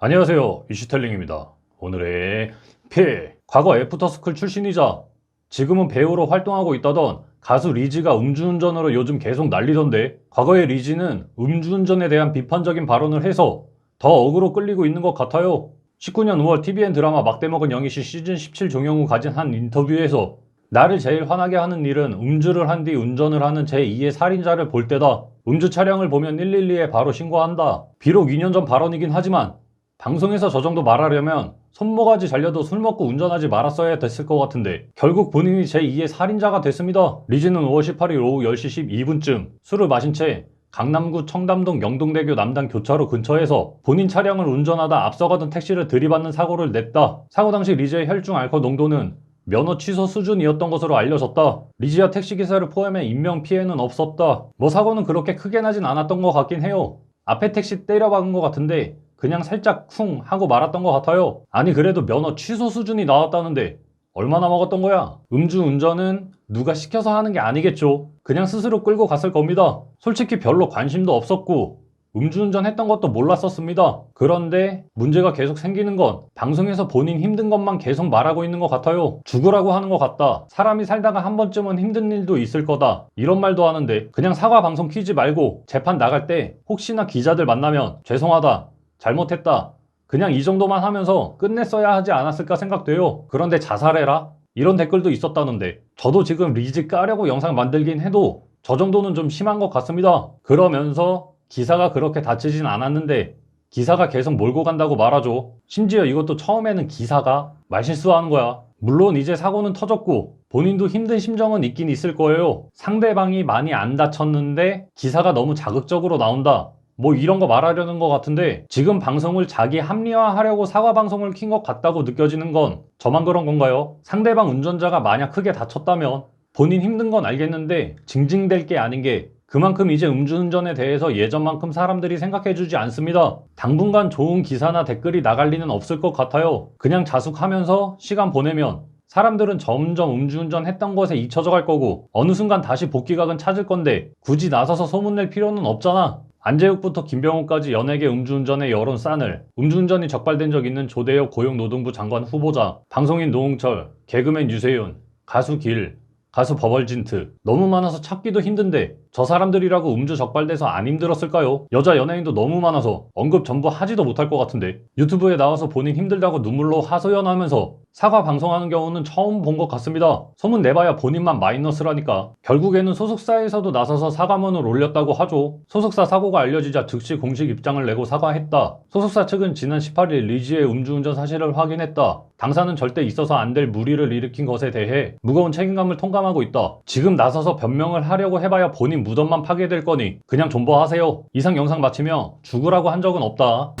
안녕하세요. 이슈텔링입니다. 오늘의 피 과거 애프터스쿨 출신이자 지금은 배우로 활동하고 있다던 가수 리지가 음주운전으로 요즘 계속 난리던데 과거의 리지는 음주운전에 대한 비판적인 발언을 해서 더 억으로 끌리고 있는 것 같아요. 19년 5월 TVN 드라마 막대먹은 영희씨 시즌 17 종영 후 가진 한 인터뷰에서 나를 제일 화나게 하는 일은 음주를 한 뒤 운전을 하는 제2의 살인자를 볼 때다. 음주 차량을 보면 112에 바로 신고한다. 비록 2년 전 발언이긴 하지만 방송에서 저 정도 말하려면 손모가지 잘려도 술 먹고 운전하지 말았어야 됐을 것 같은데 결국 본인이 제2의 살인자가 됐습니다. 리즈는 5월 18일 오후 10시 12분쯤 술을 마신 채 강남구 청담동 영동대교 남단 교차로 근처에서 본인 차량을 운전하다 앞서가던 택시를 들이받는 사고를 냈다. 사고 당시 리즈의 혈중 알코올 농도는 면허 취소 수준이었던 것으로 알려졌다. 리지와 택시기사를 포함해 인명 피해는 없었다. 뭐 사고는 그렇게 크게 나진 않았던 것 같긴 해요. 앞에 택시 때려박은 것 같은데 그냥 살짝 쿵 하고 말았던 것 같아요. 아니 그래도 면허 취소 수준이 나왔다는데 얼마나 먹었던 거야? 음주 운전은 누가 시켜서 하는 게 아니겠죠. 그냥 스스로 끌고 갔을 겁니다. 솔직히 별로 관심도 없었고 음주운전 했던 것도 몰랐었습니다. 그런데 문제가 계속 생기는 건 방송에서 본인 힘든 것만 계속 말하고 있는 것 같아요. 죽으라고 하는 것 같다. 사람이 살다가 한 번쯤은 힘든 일도 있을 거다. 이런 말도 하는데 그냥 사과 방송 키지 말고 재판 나갈 때 혹시나 기자들 만나면 죄송하다. 잘못했다. 그냥 이 정도만 하면서 끝냈어야 하지 않았을까 생각돼요. 그런데 자살해라? 이런 댓글도 있었다는데 저도 지금 리즈 까려고 영상 만들긴 해도 저 정도는 좀 심한 것 같습니다. 그러면서 기사가 그렇게 다치진 않았는데 기사가 계속 몰고 간다고 말하죠. 심지어 이것도 처음에는 기사가 말실수하는 거야. 물론 이제 사고는 터졌고 본인도 힘든 심정은 있긴 있을 거예요. 상대방이 많이 안 다쳤는데 기사가 너무 자극적으로 나온다. 뭐 이런 거 말하려는 것 같은데 지금 방송을 자기 합리화하려고 사과 방송을 킨 것 같다고 느껴지는 건 저만 그런 건가요? 상대방 운전자가 만약 크게 다쳤다면 본인 힘든 건 알겠는데 징징댈 게 아닌 게 그만큼 이제 음주운전에 대해서 예전만큼 사람들이 생각해주지 않습니다. 당분간 좋은 기사나 댓글이 나갈 리는 없을 것 같아요. 그냥 자숙하면서 시간 보내면 사람들은 점점 음주운전 했던 것에 잊혀져 갈 거고 어느 순간 다시 복귀각은 찾을 건데 굳이 나서서 소문낼 필요는 없잖아. 안재욱부터 김병호까지 연예계 음주운전의 여론 싼을 음주운전이 적발된 적 있는 조대혁 고용노동부 장관 후보자 방송인 노홍철 개그맨 유세윤 가수 길 가수 버벌진트. 너무 많아서 찾기도 힘든데 저 사람들이라고 음주 적발돼서 안 힘들었을까요? 여자 연예인도 너무 많아서 언급 전부 하지도 못할 것 같은데 유튜브에 나와서 본인 힘들다고 눈물로 하소연하면서 사과 방송하는 경우는 처음 본 것 같습니다. 소문 내봐야 본인만 마이너스라니까 결국에는 소속사에서도 나서서 사과문을 올렸다고 하죠. 소속사 사고가 알려지자 즉시 공식 입장을 내고 사과했다. 소속사 측은 지난 18일 리지의 음주운전 사실을 확인했다. 당사는 절대 있어서 안 될 무리를 일으킨 것에 대해 무거운 책임감을 통감하고 있다. 지금 나서서 변명을 하려고 해봐야 본인 무덤만 파괴될 거니 그냥 존버하세요. 이상 영상 마치며 죽으라고 한 적은 없다.